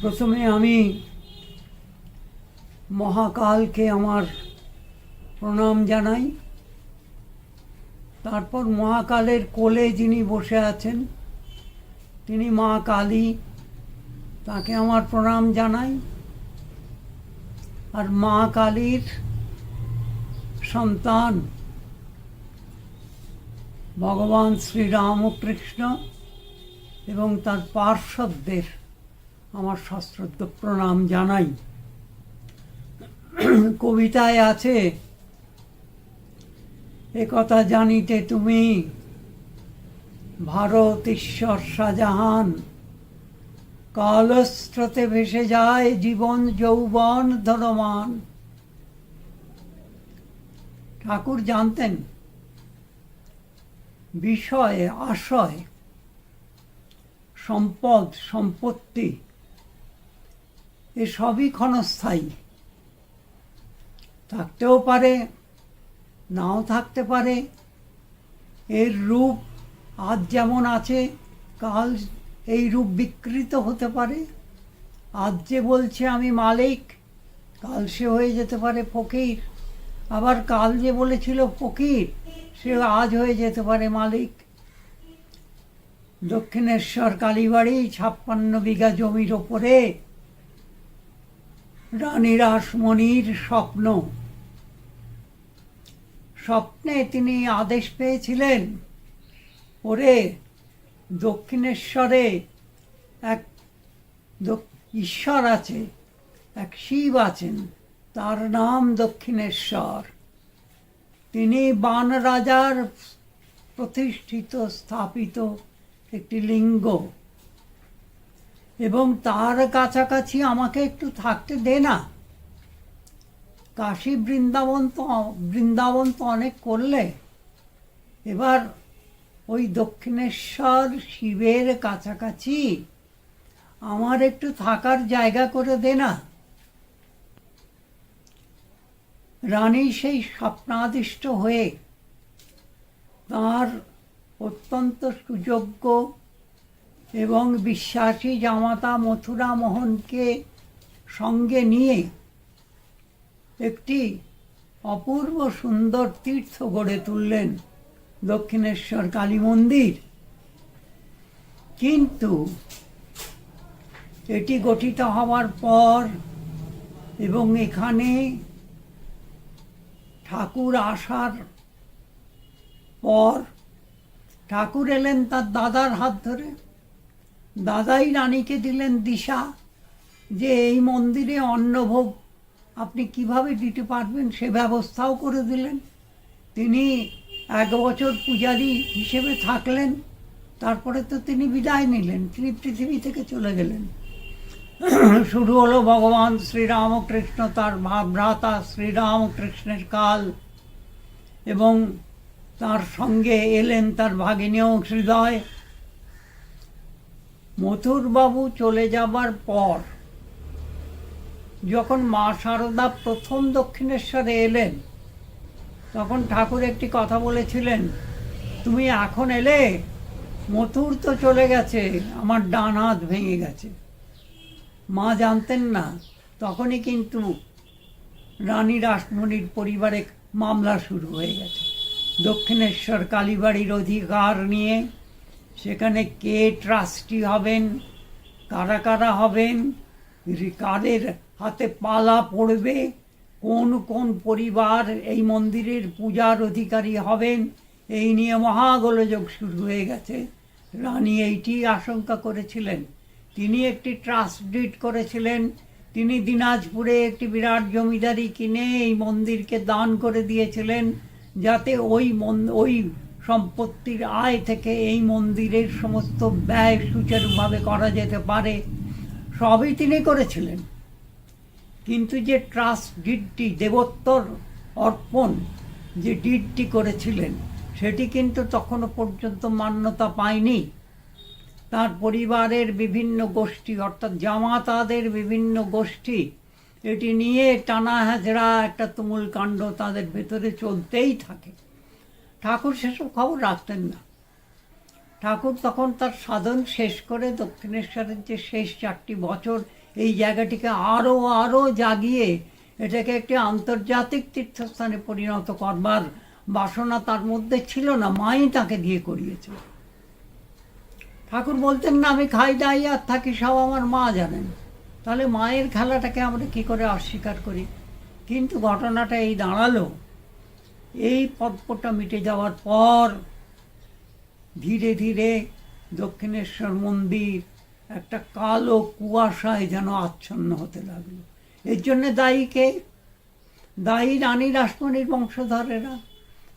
প্রথমে আমি মহাকালকে আমার প্রণাম জানাই। তারপর মহাকালের কোলে যিনি বসে আছেন, তিনি মা কালী, তাকে আমার প্রণাম জানাই। আর মা কালীর সন্তান ভগবান শ্রীরামকৃষ্ণ এবং তার পার্শ্বদের আমার সশ্রদ্ধ প্রণাম জানাই। কবিতায় আছে একথা জানিতে তুমি, ভারত ঈশ্বর শাহজাহান, কালস্রোতে ভেসে যায় জীবন যৌবন ধনমান ঠাকুর জানতেন, বিষয়, আশয়, সম্পদ, সম্পত্তি এসবই ক্ষণস্থায়ী। থাকতেও পারে, নাও থাকতে পারে। এর রূপ আজ যেমন আছে, কাল এই রূপ বিকৃত হতে পারে। আজ যে বলছে আমি মালিক, কাল সে হয়ে যেতে পারে ফকির। আবার কাল যে বলেছিল ফকির, সে আজ হয়ে যেতে পারে মালিক। দক্ষিণেশ্বর কালীবাড়ি, ছাপ্পান্ন বিঘা জমির ওপরে রানী রাসমণির স্বপ্ন। স্বপ্নে তিনি আদেশ পেয়েছিলেন ওরে দক্ষিণেশ্বরে এক ঈশ্বর আছে, এক শিব আছেন, তার নাম দক্ষিণেশ্বর। তিনি বান রাজার প্রতিষ্ঠিত, স্থাপিত একটি লিঙ্গ। এবং তার কাছাকাছি আমাকে একটু থাকতে দে না। কাশী বৃন্দাবন তো বৃন্দাবন তো অনেক করলে। এবার ওই দক্ষিণেশ্বর শিবের কাছাকাছি আমার একটু থাকার জায়গা করে দে না। রানী সেই স্বপ্নাদিষ্ট হয়ে তার অত্যন্ত সুযোগ্য এবং বিশ্বাসী জামাতা মথুরা মোহনকে সঙ্গে নিয়ে একটি অপূর্ব সুন্দর তীর্থ গড়ে তুললেন দক্ষিণেশ্বর কালী মন্দির। কিন্তু এটি গঠিত হওয়ার পর এবং এখানে ঠাকুর আসার পর ঠাকুর এলেন তার দাদার হাত ধরে। দাদাই রানীকে দিলেন দিশা যে এই মন্দিরে অন্নভোগ আপনি কীভাবে দিতে পারবেন সে ব্যবস্থাও করে দিলেন। তিনি এক বছর পূজারী হিসেবে থাকলেন, তারপরে তো তিনি বিদায় নিলেন, তিনি পৃথিবী থেকে চলে গেলেন। শুরু হলো ভগবান শ্রীরামকৃষ্ণ, তার ভ্রাতা শ্রীরামকৃষ্ণের কাল, এবং তার সঙ্গে এলেন তার ভাগিনীয় হৃদয়। মথুরবাবু চলে যাবার পর, যখন মা সারদা প্রথম দক্ষিণেশ্বরে এলেন, তখন ঠাকুর একটি কথা বলেছিলেন, তুমি এখন এলে মথুর তো চলে গেছে, আমার ডান হাত ভেঙে গেছে। মা জানতেন না, তখনই কিন্তু রানী রাসমণির পরিবারে মামলা শুরু হয়ে গেছে। দক্ষিণেশ্বর কালীবাড়ির অধিকার নিয়ে সেখানে কে ট্রাস্টি হবেন? কারা কারা হবেন? কাদের হাতে পালা পড়বে? কোন কোন পরিবার এই মন্দিরের পূজার অধিকারী হবেন? এই নিয়ে মহাগোলযোগ শুরু হয়ে গেছে। রানী এইটি আশঙ্কা করেছিলেন। তিনি একটি ট্রাস্ট ডিট করেছিলেন। তিনি দিনাজপুরে একটি বিরাট জমিদারি কিনে এই মন্দিরকে দান করে দিয়েছিলেন, যাতে ওই ওই সম্পত্তির আয় থেকে এই মন্দিরের সমস্ত ব্যয় সুচারুভাবে করা যেতে পারে। সবই তিনি করেছিলেন। কিন্তু যে ট্রাস্ট ডিডটি দেবোত্তর অর্পণ যে ডিডটি করেছিলেন, সেটি কিন্তু তখনও পর্যন্ত মান্যতা পায়নি। তার পরিবারের বিভিন্ন গোষ্ঠী, অর্থাৎ জামাতাদের বিভিন্ন গোষ্ঠী, এটি নিয়ে টানা হাজরা একটা তুমুল কাণ্ড তাদের ভেতরে চলতেই থাকে। ঠাকুর সেসব খবর রাখতেন না। ঠাকুর তখন তার সাধন শেষ করে দক্ষিণেশ্বরের যে শেষ চারটি বছর এই জায়গাটিকে আরও আরও জাগিয়ে এটাকে একটি আন্তর্জাতিক তীর্থস্থানে পরিণত করবার বাসনা তার মধ্যে ছিল না, মাই তাকে দিয়ে করিয়েছে ঠাকুর বলতেন, না, আমি খাই, দাই, আর থাকি, সব আমার মা জানেন। তাহলে মায়ের খেলাটাকে আমরা কি করে অস্বীকার করি? কিন্তু ঘটনাটা এই দাঁড়াল। এই পদপটা মিটে যাওয়ার পর ধীরে ধীরে দক্ষিণেশ্বর মন্দির একটা কালো কুয়াশায় যেন আচ্ছন্ন হতে লাগল। এর জন্য দায়ীকে দায়ী রানী রাসমণির বংশধরেরা।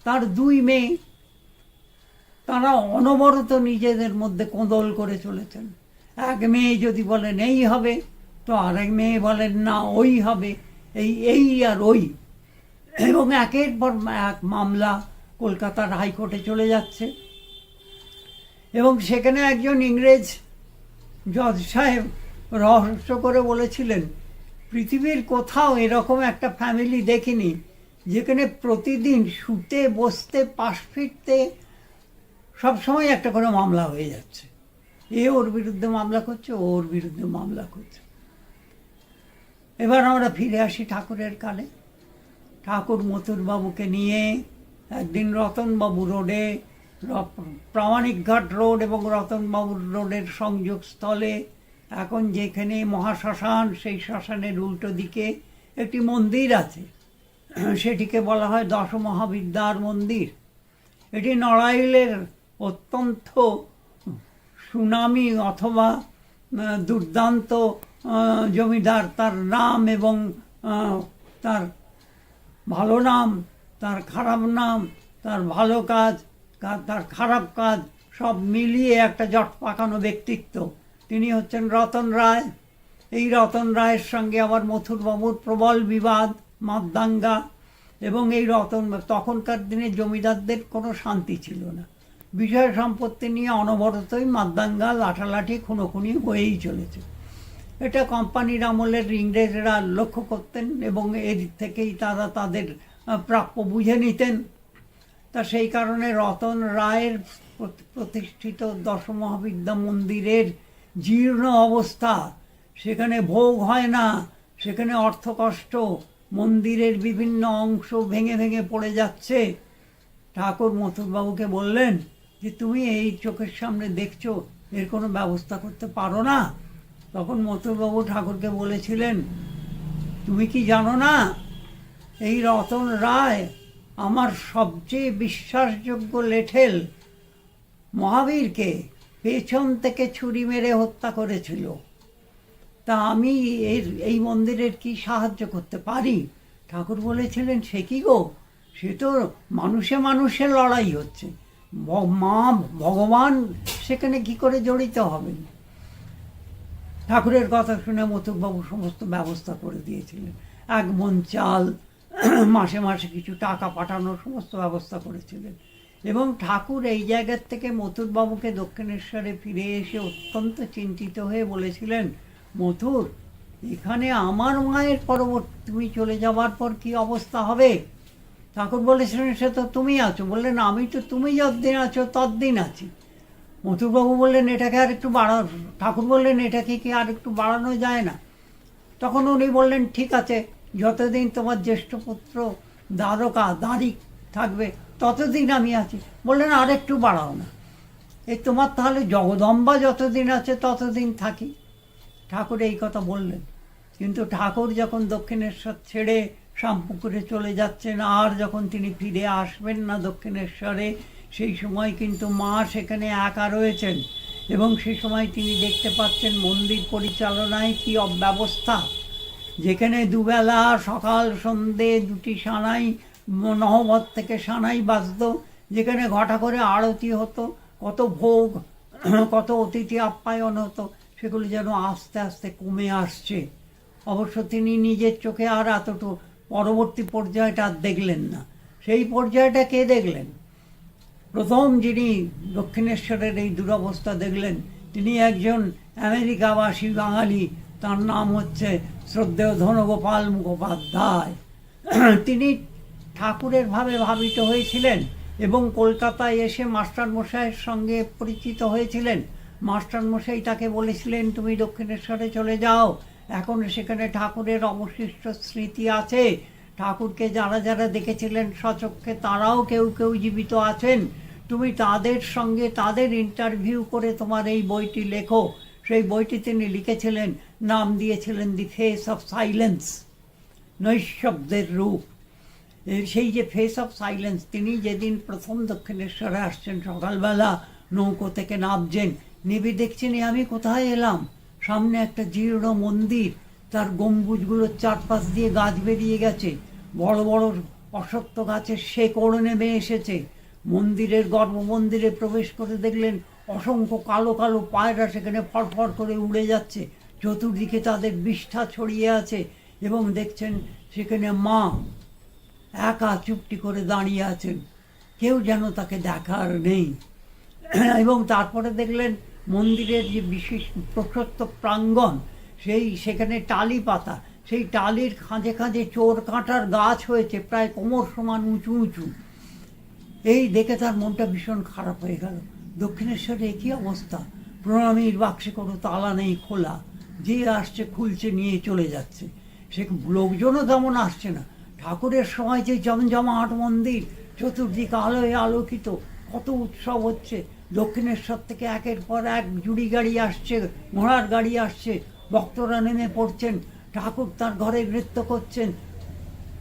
তার দুই মেয়ে। তারা অনবরত নিজেদের মধ্যে কোঁদল করে চলেছেন। এক মেয়ে যদি বলেন, এই হবে, তো আরেক মেয়ে বলেন, না, ওই হবে। এই এই আর ওই। এবং একের পর এক মামলা কলকাতার হাইকোর্টে চলে যাচ্ছে। এবং সেখানে একজন ইংরেজ জজ সাহেব রহস্য করে বলেছিলেন, পৃথিবীর কোথাও এরকম একটা ফ্যামিলি দেখিনি, যেখানে প্রতিদিন শুতে, বসতে, পাশ ফিরতে সবসময় একটা করে মামলা হয়ে যাচ্ছে। এ ওর বিরুদ্ধে মামলা করছে ওর বিরুদ্ধে মামলা করছে। এবার আমরা ফিরে আসি ঠাকুরের কালে ঠাকুর মথুরবাবুকে নিয়ে একদিন রতনবাবু রোডে প্রামাণিকঘাট রোড এবং রতনবাবুর রোডের সংযোগস্থলে এখন যেখানে মহাশ্মশান, সেই শ্মশানের উল্টো দিকে একটি মন্দির আছে। সেটিকে বলা হয় দশ মহাবিদ্যার মন্দির। এটি নড়াইলের অত্যন্ত সুনামি অথবা দুর্দান্ত জমিদার তার নাম এবং তার ভালো নাম, তার খারাপ নাম, তার ভালো কাজ তার খারাপ কাজ, সব মিলিয়ে একটা জট পাকানো ব্যক্তিত্ব। তিনি হচ্ছেন রতন রায়। এই রতন রায়ের সঙ্গে আবার মথুরবাবুর প্রবল বিবাদ মাদ্দাঙ্গা এবং এই রতন, তখনকার দিনে জমিদারদের কোনো শান্তি ছিল না। বিষয় সম্পত্তি নিয়ে অনবরতই মাদ্দাঙ্গা লাঠালাঠি খুনোখুনি হয়েই চলেছে। এটা কোম্পানির আমলের ইংরেজরা লক্ষ্য করতেন এবং এর থেকেই তারা তাদের প্রাপ্য বুঝে নিতেন। তা সেই কারণে রতন রায়ের প্রতি- প্রতিষ্ঠিত দশমহাবিদ্যা মন্দিরের জীর্ণ অবস্থা, সেখানে ভোগ হয় না, সেখানে অর্থকষ্ট, মন্দিরের বিভিন্ন অংশ ভেঙে ভেঙে পড়ে যাচ্ছে। ঠাকুর মথুরবাবুকে বললেন যে, তুমি এই চোখের সামনে দেখছ, এর কোনো ব্যবস্থা করতে পারো না? তখন মথুরবাবু ঠাকুরকে বলেছিলেন, তুমি কি জানো না, এই রতন রায় আমার সবচেয়ে বিশ্বাসযোগ্য লেঠেল মহাবীরকে পেছন থেকে ছুরি মেরে হত্যা করেছিল। তা আমি এর, এই মন্দিরের কি সাহায্য করতে পারি? ঠাকুর বলেছিলেন, সে কি গো? সে তো মানুষে মানুষের লড়াই হচ্ছে। মা, ভগবান সেখানে কি করে জড়িত হবেন? ঠাকুরের কথা শুনে মতুকবাবু সমস্ত ব্যবস্থা করে দিয়েছিলেন। এক মন চাল, মাসে মাসে কিছু টাকা পাঠানোর সমস্ত ব্যবস্থা করেছিলেন। এবং ঠাকুর এই জায়গার থেকে মথুরবাবুকে দক্ষিণেশ্বরে ফিরে এসে অত্যন্ত চিন্তিত হয়ে বলেছিলেন, মথুর, এখানে আমার মায়ের পরবর্তী, তুমি চলে যাওয়ার পর কি অবস্থা হবে? ঠাকুর বলেছিলেন, সে তো তুমি আছো। বললেন, আমি তো তুমি যতদিন আছো, ততদিন আছি। মথুরবাবু বললেন, এটাকে আর একটু বাড়ানো ঠাকুর বললেন, এটাকে কি আর একটু বাড়ানো যায় না? তখন উনি বললেন, ঠিক আছে, যতদিন তোমার জ্যেষ্ঠ পুত্র দ্বারকা দাঁড়িক থাকবে, ততদিন আমি আছি। বললেন, আর একটু বাড়াও না। এই তোমার তাহলে জগদম্বা যতদিন আছে, ততদিন থাকি। ঠাকুর এই কথা বললেন। কিন্তু ঠাকুর যখন দক্ষিণেশ্বর ছেড়ে শ্যামপুকুরে চলে যাচ্ছেন, আর যখন তিনি ফিরে আসবেন না দক্ষিণেশ্বরে সেই সময় কিন্তু মা সেখানে একা রয়েছেন এবং সে সময় তিনি দেখতে পাচ্ছেন মন্দির পরিচালনায় কি অব্যবস্থা। যেখানে দুবেলা, সকাল, সন্ধে দুটি সানাই নহবত থেকে সানাই বাজত, যেখানে ঘটা করে আরতি হতো, কত ভোগ, কত অতিথি আপ্যায়ন হতো, সেগুলো যেন আস্তে আস্তে কমে আসছে। অবশ্য তিনি নিজের চোখে আর এতটুকু পরবর্তী পর্যায়টা আর দেখলেন না। সেই পর্যায়টা কে দেখলেন? প্রথম যিনি দক্ষিণেশ্বরের এই দুরবস্থা দেখলেন, তিনি একজন আমেরিকাবাসী বাঙালি, তার নাম হচ্ছে শ্রদ্ধেয় ধনগোপাল মুখোপাধ্যায়। তিনি ঠাকুরের ভাবে ভাবিত হয়েছিলেন এবং কলকাতায় এসে মাস্টারমশাইয়ের সঙ্গে পরিচিত হয়েছিলেন। মাস্টারমশাই তাকে বলেছিলেন, তুমি দক্ষিণেশ্বরে চলে যাও। এখন সেখানে ঠাকুরের অবশিষ্ট স্মৃতি আছে। ঠাকুরকে যারা যারা দেখেছিলেন সচক্ষে তারাও কেউ কেউ জীবিত আছেন। তুমি তাদের সঙ্গে তাদের ইন্টারভিউ করে তোমার এই বইটি লেখো। সেই বইটি তিনি লিখেছিলেন, নাম দিয়েছিলেন দি ফেস অফ সাইলেন্স নৈশব্দের রূপ। সেই যে ফেস অফ সাইলেন্স তিনি যেদিন প্রথম দক্ষিণেশ্বরে আসছেন, সকালবেলা নৌকো থেকে নামছেন, নেবে দেখছেন আমি কোথায় এলাম? সামনে একটা জীর্ণ মন্দির, তার গম্বুজগুলোর চারপাশ দিয়ে গাছ বেরিয়ে গেছে। বড় বড় অসত্য গাছের শেকড় নেমে এসেছে। মন্দিরের গর্ভ মন্দিরে প্রবেশ করে দেখলেন অসংখ্য কালো কালো পায়রা সেখানে ফরফর করে উড়ে যাচ্ছে। চতুর্দিকে তাদের বিষ্ঠা ছড়িয়ে আছে এবং দেখছেন সেখানে মা একা চুপটি করে দাঁড়িয়ে আছেন। কেউ যেন তাকে দেখার নেই। এবং তারপরে দেখলেন মন্দিরের যে বিশেষ প্রশস্ত প্রাঙ্গণ, সেই সেখানে টালি পাতা, সেই টালির খাঁজে খাঁজে চোর কাঁটার গাছ হয়েছে, প্রায় কোমর সমান উঁচু উঁচু। এই দেখে তার মনটা ভীষণ খারাপ হয়ে গেল। দক্ষিণেশ্বরে একই অবস্থা। প্রণামীর বাক্সে কোনো তালা নেই, খোলা। যে আসছে, খুলছে, নিয়ে চলে যাচ্ছে। সে লোকজনও তেমন আসছে না। ঠাকুরের সময় যে জমজমাট মন্দির, চতুর্দিক আলোয় আলোকিত, কত উৎসব হচ্ছে। দক্ষিণেশ্বর থেকে একের পর এক জুড়ি গাড়ি আসছে, ঘোড়ার গাড়ি আসছে। ভক্তরা নেমে পড়ছেন। ঠাকুর তার ঘরে নৃত্য করছেন।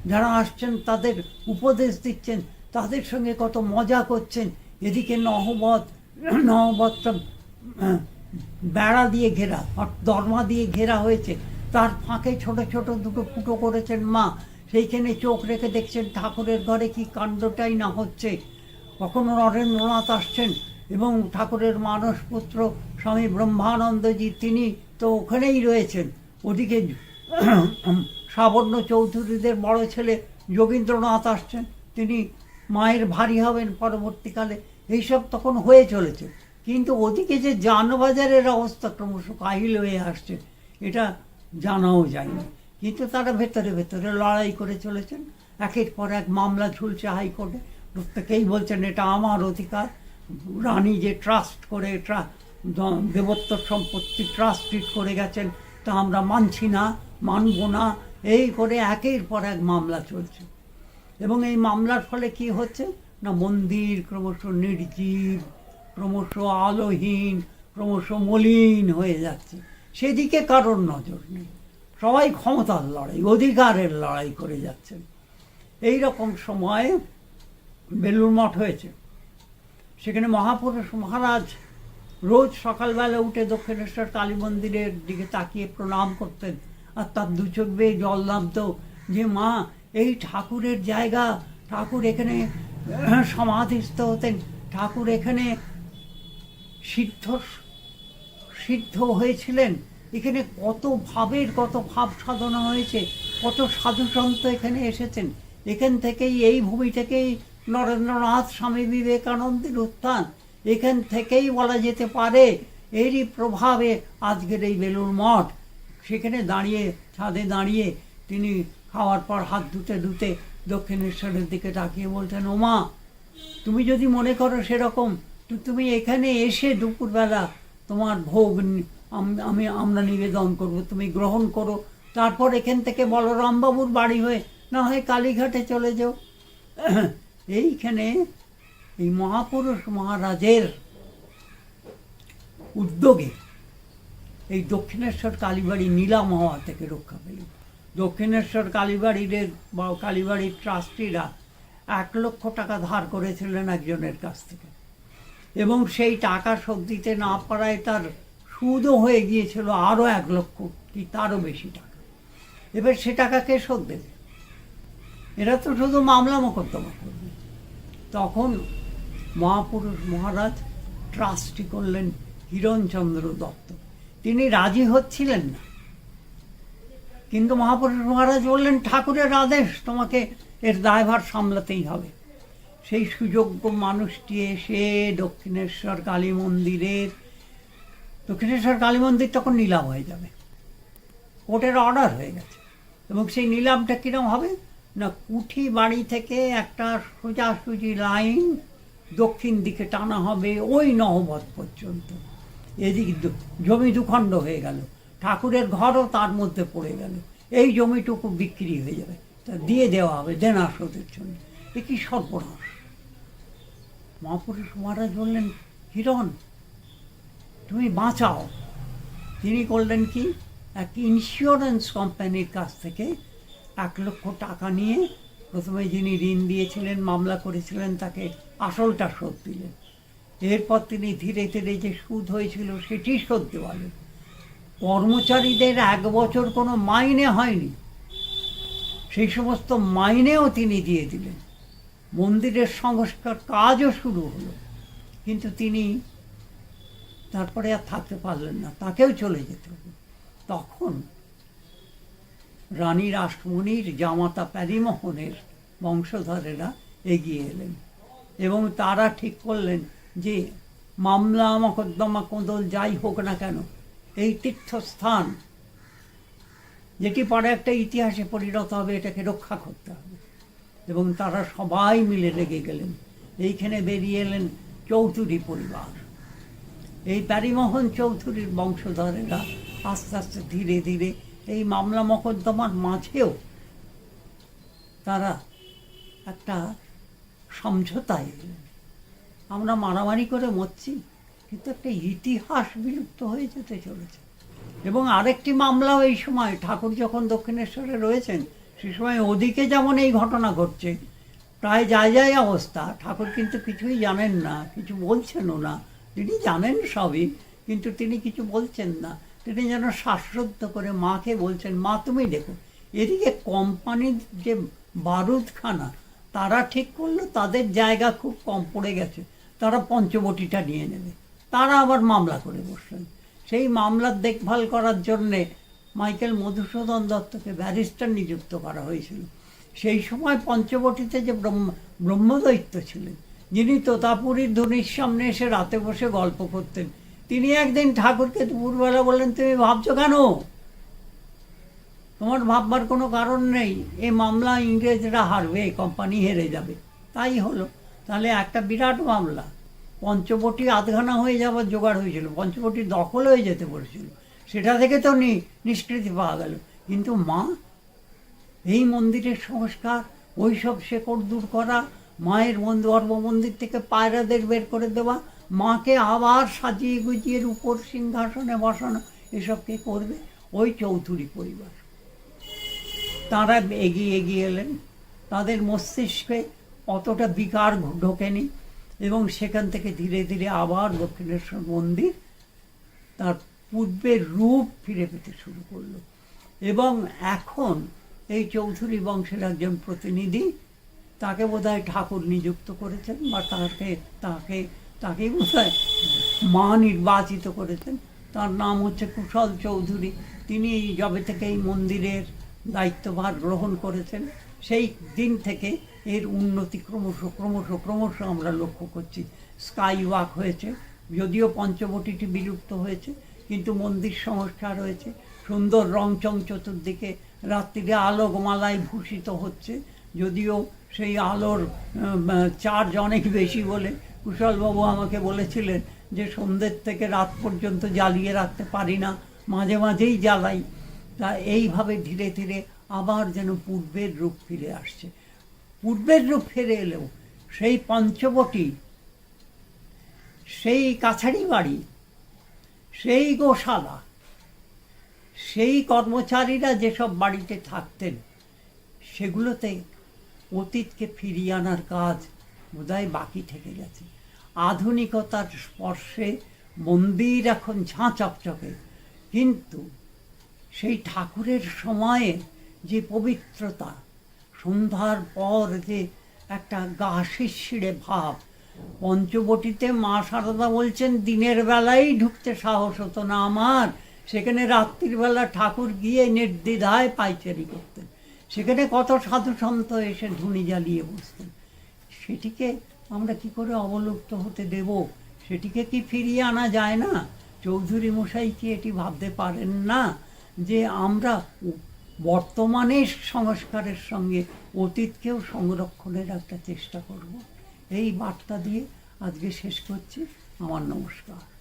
যারা আসছেন তাদের উপদেশ দিচ্ছেন। তাদের সঙ্গে কত মজা করছেন। এদিকে নহবত নহবতটা বেড়া দিয়ে ঘেরা দরমা দিয়ে ঘেরা হয়েছে। তার ফাঁকে ছোট ছোট দুটো ফুটো করেছেন মা। সেইখানে চোখ রেখে দেখছেন ঠাকুরের ঘরে কি কাণ্ডটাই না হচ্ছে। কখনো নরেন্দ্রনাথ আসছেন এবং ঠাকুরের মানস পুত্র স্বামী ব্রহ্মানন্দজি, তিনি তো ওখানেই রয়েছেন। ওদিকে সাবর্ণ চৌধুরীদের বড় ছেলে যোগীন্দ্রনাথ আসছেন। তিনি মায়ের ভারী হবেন পরবর্তীকালে। এইসব তখন হয়ে চলেছে। কিন্তু ওদিকে যে যানবাজারের অবস্থা ক্রমশ কাহিল হয়ে আসছে, এটা জানাও যায়নি। কিন্তু তারা ভেতরে ভেতরে লড়াই করে চলেছেন। একের পর এক মামলা ঝুলছে হাইকোর্টে। প্রত্যেকেই বলছেন, এটা আমার অধিকার। রানী যে ট্রাস্ট করে, ট্রা- দ- দেবোত্তর সম্পত্তি ট্রাস্টিট করে গেছেন, তা আমরা মানছি না, মানব না। এই করে একের পর এক মামলা চলছে। এবং এই মামলার ফলে কি হচ্ছে? না, মন্দির ক্রমশ নির্জীব, ক্রমশ আলোহীন, ক্রমশ মলিন হয়ে যাচ্ছে। সেদিকে কারোর নজর নেই। সবাই ক্ষমতার লড়াই, অধিকারের লড়াই করে যাচ্ছেন। এই রকম সময়ে বেলুর মঠ হয়েছে। সেখানে মহাপুরুষ মহারাজ রোজ সকালবেলা উঠে দক্ষিণেশ্বর কালী মন্দিরের দিকে তাকিয়ে প্রণাম করতেন। আর তার দু চোখ বেয়ে জল নামতো যে, মা এই ঠাকুরের জায়গা, ঠাকুর এখানে সমাধিস্থ হতেন। ঠাকুর এখানে সিদ্ধ সিদ্ধ হয়েছিলেন। এখানে কত ভাবের, কত ভাব সাধনা হয়েছে, কত সাধুসন্ত এখানে এসেছেন। এখান থেকেই, এই ভূমি থেকেই নরেন্দ্রনাথ স্বামী বিবেকানন্দের উত্থান। এখান থেকেই বলা যেতে পারে, এরই প্রভাবে আজকের এই বেলুর মঠ। সেখানে দাঁড়িয়ে, ছাদে দাঁড়িয়ে তিনি খাওয়ার পর হাত ধুতে ধুতে দক্ষিণেশ্বরের দিকে তাকিয়ে বলতেন ওমা, তুমি যদি মনে করো সেরকম, তো তুমি এখানে এসে দুপুরবেলা তোমার ভোগ আমি আমরা নিবেদন করব, তুমি গ্রহণ করো। তারপর এখান থেকে বলরামবাবুর বাড়ি হয়ে না হয় কালীঘাটে চলে যাও। এইখানে এই মহাপুরুষ মহারাজের উদ্যোগে এই দক্ষিণেশ্বর কালীবাড়ি নিলাম হওয়া থেকে রক্ষা পেল দক্ষিণেশ্বর কালীবাড়ির বা কালীবাড়ির ট্রাস্টিরা এক লক্ষ টাকা ধার করেছিলেন একজনের কাছ থেকে। এবং সেই টাকা শোধ দিতে না পারায় তার সুদও হয়ে গিয়েছিল আরও এক লক্ষ কি তারও বেশি টাকা। এবার সে টাকা কে শোধ দেবে? এরা তো শুধু মামলা মোকদ্দমা করবে। তখন মহাপুরুষ মহারাজ ট্রাস্টি করলেন হিরণচন্দ্র দত্ত। তিনি রাজি হচ্ছিলেন না। কিন্তু মহাপুরুষ মহারাজ বললেন, ঠাকুরের আদেশ তোমাকে এর দায়ভার সামলাতেই হবে। সেই সুযোগ্য মানুষটি এসে দক্ষিণেশ্বর কালী মন্দিরের দক্ষিণেশ্বর কালী মন্দির তখন নিলাম হয়ে যাবে। কোর্টের অর্ডার হয়ে গেছে। এবং সেই নিলামটা কিরম হবে? না, কুঠি বাড়ি থেকে একটা সোজাসুজি লাইন দক্ষিণ দিকে টানা হবে ওই নহবত পর্যন্ত। এদিক জমি দুখণ্ড হয়ে গেল। ঠাকুরের ঘরও তার মধ্যে পড়ে গেল। এই জমিটুকু বিক্রি হয়ে যাবে। তা দিয়ে দেওয়া হবে দেনা শোধের জন্য। এ কি সর্বনাশ। মহাপুরুষ মহারাজ বললেন, হিরণ, তুমি বাঁচাও। তিনি করলেন কি? এক ইন্স্যুরেন্স কোম্পানির কাছ থেকে এক লক্ষ টাকা নিয়ে প্রথমে যিনি ঋণ দিয়েছিলেন, মামলা করেছিলেন, তাকে আসলটা শোধ দিলেন। এরপর তিনি ধীরে ধীরে যে সুদ হয়েছিল, সেটি শোধ দেওয়ালেন কর্মচারীদের এক বছর কোনো মাইনে হয়নি। সেই সমস্ত মাইনেও তিনি দিয়ে দিলেন। মন্দিরের সংস্কার কাজও শুরু হলো। কিন্তু তিনি তারপরে আর থাকতে পারলেন না, তাকেও চলে যেতে হবে। তখন রানী রাসমণির জামাতা প্যারিমোহনের বংশধরেরা এগিয়ে এলেন এবং তারা ঠিক করলেন যে, মামলা মকদ্দমা কোঁদল যাই হোক না কেন এই তীর্থস্থান, যেটি পরে একটা ইতিহাসে পরিণত হবে, এটাকে রক্ষা করতে হবে। এবং তারা সবাই মিলে লেগে গেলেন। এইখানে বেরিয়ে এলেন চৌধুরী পরিবার। এই প্যারিমোহন চৌধুরীর বংশধরেরা আস্তে আস্তে ধীরে ধীরে এই মামলা মকদ্দমার মাঝেও তারা একটা সমঝোতায় এলেন। আমরা মারামারি করে মরছি। কিন্তু একটা ইতিহাস বিলুপ্ত হয়ে যেতে চলেছে। এবং আরেকটি মামলাও এই সময়, ঠাকুর যখন দক্ষিণেশ্বরে রয়েছেন, সে সময় ওদিকে যেমন এই ঘটনা ঘটছে, প্রায় যায় যাই অবস্থা। ঠাকুর কিন্তু কিছুই জানেন না, কিছু বলছেনও না। তিনি জানেন সবই, কিন্তু তিনি কিছু বলছেন না। তিনি যেন শ্বাসরুদ্ধ করে মাকে বলছেন, মা, তুমি দেখো, এদিকে কোম্পানির যে বারুদখানা, তারা ঠিক করল, তাদের জায়গা খুব কম পড়ে গেছে, তারা পঞ্চবটিটা নিয়ে নেবে। তারা আবার মামলা করে বসলেন। সেই মামলার দেখভাল করার জন্যে মাইকেল মধুসূদন দত্তকে ব্যারিস্টার নিযুক্ত করা হয়েছিল। সেই সময় পঞ্চবটিতে যে ব্রহ্ম, ব্রহ্মদৈত্য ছিলেন, যিনি তোতাপুরীর ধনির সামনে এসে রাতে বসে গল্প করতেন। তিনি একদিন ঠাকুরকে দুপুরবেলা বললেন, তুমি ভাবছ কেন? তোমার ভাববার কোনো কারণ নেই। এ মামলা ইংরেজরা হারবে কোম্পানি হেরে যাবে। তাই হলো। তাহলে একটা বিরাট মামলা। পঞ্চবটি আধখানা হয়ে যাওয়ার জোগাড় হয়েছিল, পঞ্চবটি দখল হয়ে যেতে বলেছিল। সেটা থেকে তো নিষ্কৃতি পাওয়া গেল। কিন্তু মা, এই মন্দিরের সংস্কার ওই সব শেকড় দূর করা, মায়ের মন্দির গর্ভ মন্দির থেকে পায়রাদের বের করে দেওয়া, মাকে আবার সাজিয়ে গুজিয়ে উপর সিংহাসনে বসানো, এসব কে করবে? ওই চৌধুরী পরিবার। তারা এগিয়ে এগিয়ে এলেন। তাদের মস্তিষ্কে অতটা বিকার ঢোকেনি। এবং সেখান থেকে ধীরে ধীরে আবার দক্ষিণেশ্বর মন্দির তার পূর্বের রূপ ফিরে পেতে শুরু করল। এবং এখন এই চৌধুরী বংশের একজন প্রতিনিধি তাকে বোধহয় ঠাকুর নিযুক্ত করেছেন বা তাকে তাকে তাকেই বোধহয় মা নির্বাচিত করেছেন। তার নাম হচ্ছে কুশল চৌধুরী। তিনি যবে থেকে এই মন্দিরের দায়িত্বভার গ্রহণ করেছেন। সেই দিন থেকে এর উন্নতি ক্রমশ ক্রমশ ক্রমশ আমরা লক্ষ্য করছি। স্কাই ওয়াক হয়েছে, যদিও পঞ্চবটিটি বিলুপ্ত হয়েছে, কিন্তু মন্দির সংস্কার হয়েছে সুন্দর রংচং চতুর্দিকে রাত্রিরে আলোকমালায় ভূষিত হচ্ছে, যদিও সেই আলোর চার্জ অনেক বেশি বলে কুশলবাবু আমাকে বলেছিলেন যে সন্ধ্যের থেকে রাত পর্যন্ত জ্বালিয়ে রাখতে পারি না, মাঝে মাঝেই জ্বালাই। তা এইভাবে ধীরে ধীরে আবার যেন পূর্বের রূপ ফিরে আসছে। পূর্বের রূপ ফিরে এলেও সেই পঞ্চবটি, সেই কাছারি বাড়ি, সেই গোশালা, সেই কর্মচারীরা যেসব বাড়িতে থাকতেন, সেগুলোতে অতীতকে ফিরিয়ে আনার কাজ বোধহয় বাকি থেকে গেছে। আধুনিকতার স্পর্শে মন্দির এখন ঝাঁ চকচকে, কিন্তু সেই ঠাকুরের সময়ে যে পবিত্রতা সন্ধ্যার পর যে একটা গা শিরশিরে ভাব। পঞ্চবটিতে মা সারদা বলছেন, দিনের বেলায় ঢুকতে সাহস হতো না আমার। সেখানে রাত্রির বেলা ঠাকুর গিয়ে নির্দ্বিধায় পাইচারি করতেন। সেখানে কত সাধু সন্ত এসে ধুনি জ্বালিয়ে বসতেন। সেটিকে আমরা কি করে অবলুপ্ত হতে দেব? সেটিকে কি ফিরিয়ে আনা যায় না? চৌধুরী মশাই কি এটি ভাবতে পারেন না যে আমরা বর্তমানের সংস্কারের সঙ্গে অতীতকেও সংরক্ষণের একটা চেষ্টা করব। এই বার্তা দিয়ে আজকে শেষ করছি। আমার নমস্কার।